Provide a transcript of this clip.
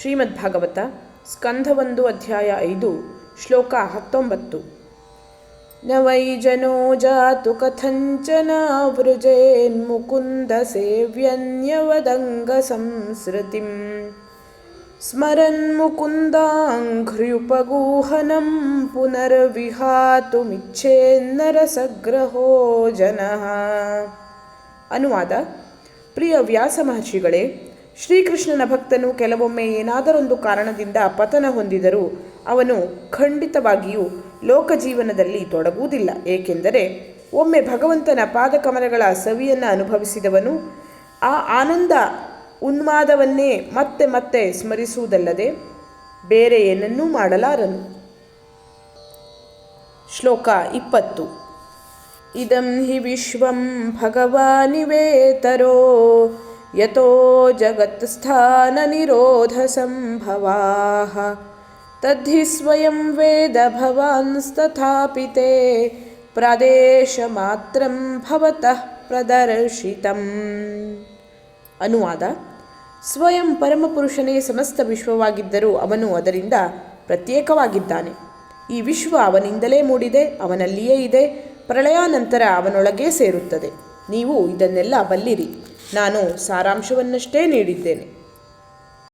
ಶ್ರೀಮದ್ ಭಾಗವತ ಸ್ಕಂಧ ಒಂದು ಅಧ್ಯಾಯ ಐದು, ಶ್ಲೋಕ ಹತ್ತೊಂಬತ್ತು. ನ ವೈ ಜನೋ ಜಾತು ಕಥಂಚನ ವೃಜೇನ್ಮುಕುಂದ ಸೇವ್ಯನ್ಯವದಂಗ ಸಂಸೃತಿಂ. ಸ್ಮರನ್ ಮುಕುಂದಾಂಘ್ರ್ಯುಪಗೂಹನಂ ಪುನರ್ವಿಹಾತುಮಿಚ್ಛೇನ್ನರಸಗ್ರಹೋ ಜನಃ. ಅನುವಾದ ಪ್ರಿಯ ವ್ಯಾಸ ಮಹರ್ಷಿಗಳೇ ಶ್ರೀಕೃಷ್ಣನ ಭಕ್ತನು ಕೆಲವೊಮ್ಮೆ ಏನಾದರೊಂದು ಕಾರಣದಿಂದ ಪತನ ಹೊಂದಿದರೂ ಅವನು ಖಂಡಿತವಾಗಿಯೂ ಲೋಕಜೀವನದಲ್ಲಿ ತೊಡಗುವುದಿಲ್ಲ. ಏಕೆಂದರೆ ಒಮ್ಮೆ ಭಗವಂತನ ಪಾದಕಮಲಗಳ ಸವಿಯನ್ನು ಅನುಭವಿಸಿದವನು ಆ ಆನಂದ ಉನ್ಮಾದವನ್ನೇ ಮತ್ತೆ ಮತ್ತೆ ಸ್ಮರಿಸುವುದಲ್ಲದೆ ಬೇರೆ ಏನನ್ನೂ ಮಾಡಲಾರನು. ಶ್ಲೋಕ ಇಪ್ಪತ್ತು. ಇದಂ ಹಿ ವಿಶ್ವಂ ಭಗವಾನಿವೇತರೋ ಯತೋ ಜಗತ್ಸ್ಥಾನ ನಿರೋಧ ಸಂಭವಾ ತದ್ಧಿ ಸ್ವಯಂ ವೇದ ಭವಾನ್ಸ್ತಥಾಪಿ ಪ್ರದೇಶ ಮಾತ್ರಂ ಪ್ರದರ್ಶಿತಂ ಅನುವಾದ ಸ್ವಯಂ ಪರಮಪುರುಷನೇ ಸಮಸ್ತ ವಿಶ್ವವಾಗಿದ್ದರೂ ಅವನು ಅದರಿಂದ ಪ್ರತ್ಯೇಕವಾಗಿದ್ದಾನೆ. ಈ ವಿಶ್ವ ಅವನಿಂದಲೇ ಮೂಡಿದೆ, ಅವನಲ್ಲಿಯೇ ಇದೆ, ಪ್ರಳಯಾನಂತರ ಅವನೊಳಗೇ ಸೇರುತ್ತದೆ. ನೀವು ಇದನ್ನೆಲ್ಲ ಬಲ್ಲಿರಿ. ನಾನು ಸಾರಾಂಶವನ್ನಷ್ಟೇ ನೀಡಿದ್ದೇನೆ.